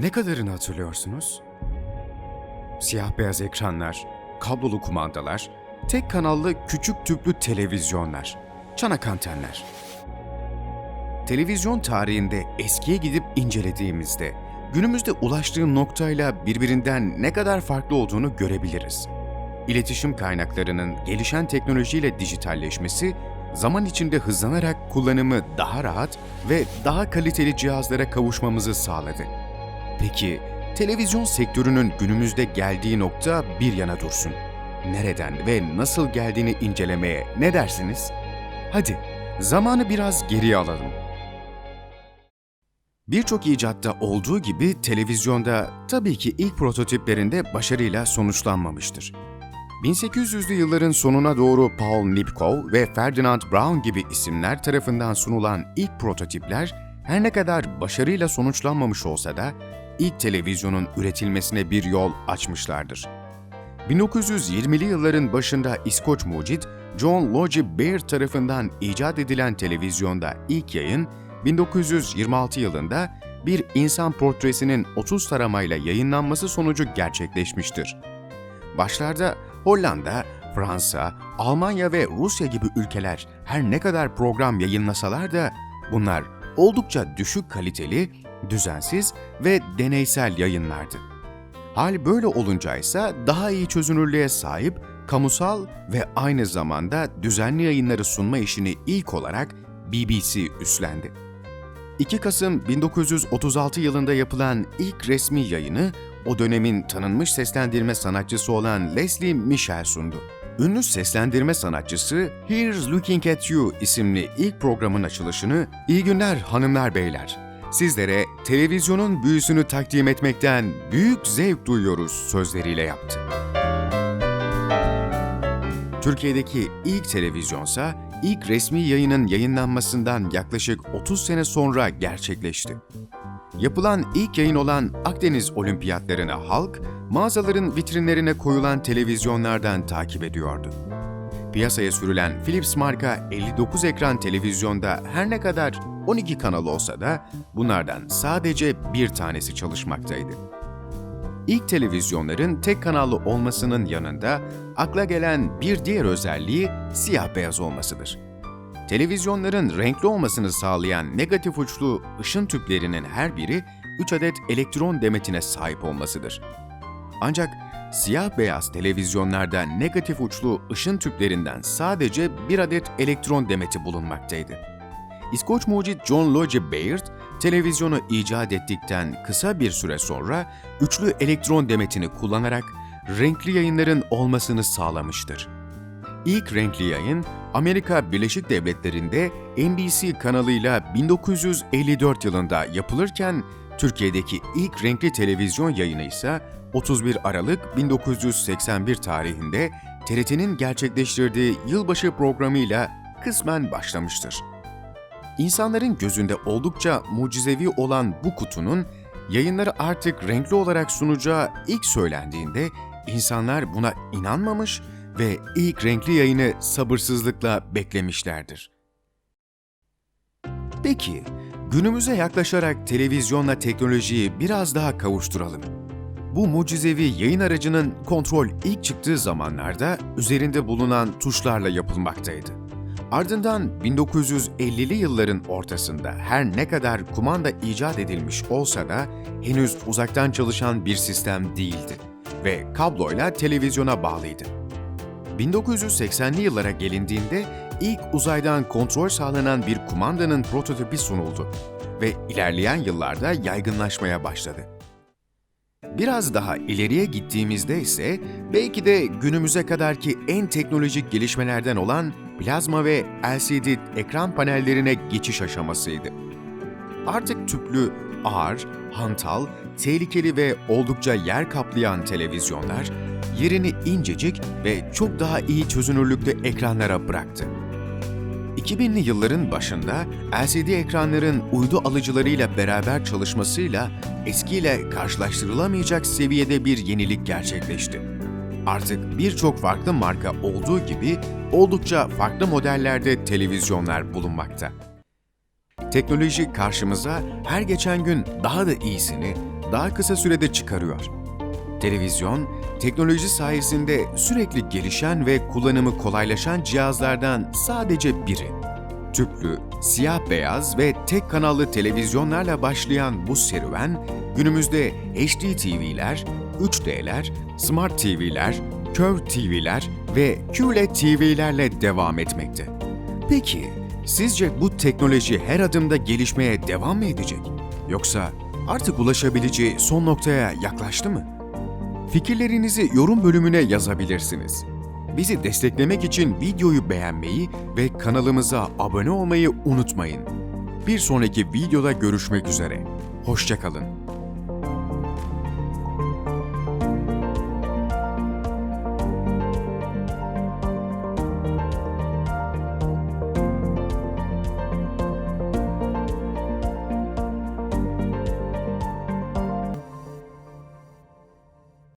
Ne kadarını hatırlıyorsunuz? Siyah beyaz ekranlar, kablolu kumandalar, tek kanallı küçük tüplü televizyonlar, çanak antenler. Televizyon tarihinde eskiye gidip incelediğimizde günümüzde ulaştığı noktayla birbirinden ne kadar farklı olduğunu görebiliriz. İletişim kaynaklarının gelişen teknolojiyle dijitalleşmesi zaman içinde hızlanarak kullanımı daha rahat ve daha kaliteli cihazlara kavuşmamızı sağladı. Peki televizyon sektörünün günümüzde geldiği nokta bir yana dursun. Nereden ve nasıl geldiğini incelemeye ne dersiniz? Hadi zamanı biraz geriye alalım. Birçok icatta olduğu gibi televizyonda tabii ki ilk prototiplerinde başarıyla sonuçlanmamıştır. 1800'lü yılların sonuna doğru Paul Nipkow ve Ferdinand Brown gibi isimler tarafından sunulan ilk prototipler her ne kadar başarıyla sonuçlanmamış olsa da ilk televizyonun üretilmesine bir yol açmışlardır. 1920'li yılların başında İskoç mucit John Logie Baird tarafından icat edilen televizyonda ilk yayın 1926 yılında bir insan portresinin 30 taramayla yayınlanması sonucu gerçekleşmiştir. Başlarda Hollanda, Fransa, Almanya ve Rusya gibi ülkeler her ne kadar program yayınlasalar da bunlar oldukça düşük kaliteli, düzensiz ve deneysel yayınlardı. Hal böyle olunca ise daha iyi çözünürlüğe sahip, kamusal ve aynı zamanda düzenli yayınları sunma işini ilk olarak BBC üstlendi. 2 Kasım 1936 yılında yapılan ilk resmi yayını o dönemin tanınmış seslendirme sanatçısı olan Leslie Michel sundu. Ünlü seslendirme sanatçısı Here's Looking at You isimli ilk programın açılışını "İyi günler hanımlar beyler. Sizlere televizyonun büyüsünü takdim etmekten büyük zevk duyuyoruz." sözleriyle yaptı. Türkiye'deki ilk televizyonsa ilk resmi yayının yayınlanmasından yaklaşık 30 sene sonra gerçekleşti. Yapılan ilk yayın olan Akdeniz Olimpiyatlarını halk, mağazaların vitrinlerine koyulan televizyonlardan takip ediyordu. Piyasaya sürülen Philips marka 59 ekran televizyonda her ne kadar 12 kanal olsa da bunlardan sadece bir tanesi çalışmaktaydı. İlk televizyonların tek kanallı olmasının yanında akla gelen bir diğer özelliği siyah beyaz olmasıdır. Televizyonların renkli olmasını sağlayan negatif uçlu ışın tüplerinin her biri 3 adet elektron demetine sahip olmasıdır. Ancak siyah beyaz televizyonlarda negatif uçlu ışın tüplerinden sadece bir adet elektron demeti bulunmaktaydı. İskoç mucit John Logie Baird, televizyonu icat ettikten kısa bir süre sonra üçlü elektron demetini kullanarak renkli yayınların olmasını sağlamıştır. İlk renkli yayın Amerika Birleşik Devletleri'nde NBC kanalıyla 1954 yılında yapılırken Türkiye'deki ilk renkli televizyon yayını ise 31 Aralık 1981 tarihinde TRT'nin gerçekleştirdiği yılbaşı programıyla kısmen başlamıştır. İnsanların gözünde oldukça mucizevi olan bu kutunun yayınları artık renkli olarak sunacağı ilk söylendiğinde insanlar buna inanmamış ve ilk renkli yayını sabırsızlıkla beklemişlerdir. Peki, günümüze yaklaşarak televizyonla teknolojiyi biraz daha kavuşturalım. Bu mucizevi yayın aracının kontrol ilk çıktığı zamanlarda üzerinde bulunan tuşlarla yapılmaktaydı. Ardından 1950'li yılların ortasında her ne kadar kumanda icat edilmiş olsa da henüz uzaktan çalışan bir sistem değildi ve kabloyla televizyona bağlıydı. 1980'li yıllara gelindiğinde ilk uzaydan kontrol sağlanan bir kumandanın prototipi sunuldu ve ilerleyen yıllarda yaygınlaşmaya başladı. Biraz daha ileriye gittiğimizde ise belki de günümüze kadarki en teknolojik gelişmelerden olan plazma ve LCD ekran panellerine geçiş aşamasıydı. Artık tüplü, ağır, hantal, tehlikeli ve oldukça yer kaplayan televizyonlar yerini incecik ve çok daha iyi çözünürlükte ekranlara bıraktı. 2000'li yılların başında LCD ekranların uydu alıcılarıyla beraber çalışmasıyla eskiyle karşılaştırılamayacak seviyede bir yenilik gerçekleşti. Artık birçok farklı marka olduğu gibi oldukça farklı modellerde televizyonlar bulunmakta. Teknoloji karşımıza her geçen gün daha da iyisini, daha kısa sürede çıkarıyor. Televizyon, teknoloji sayesinde sürekli gelişen ve kullanımı kolaylaşan cihazlardan sadece biri. Tüplü, siyah beyaz ve tek kanallı televizyonlarla başlayan bu serüven, günümüzde HD TV'ler, 3D'ler, Smart TV'ler, Curve TV'ler ve QLED TV'lerle devam etmekte. Peki, sizce bu teknoloji her adımda gelişmeye devam mı edecek? Yoksa artık ulaşabileceği son noktaya yaklaştı mı? Fikirlerinizi yorum bölümüne yazabilirsiniz. Bizi desteklemek için videoyu beğenmeyi ve kanalımıza abone olmayı unutmayın. Bir sonraki videoda görüşmek üzere. Hoşçakalın.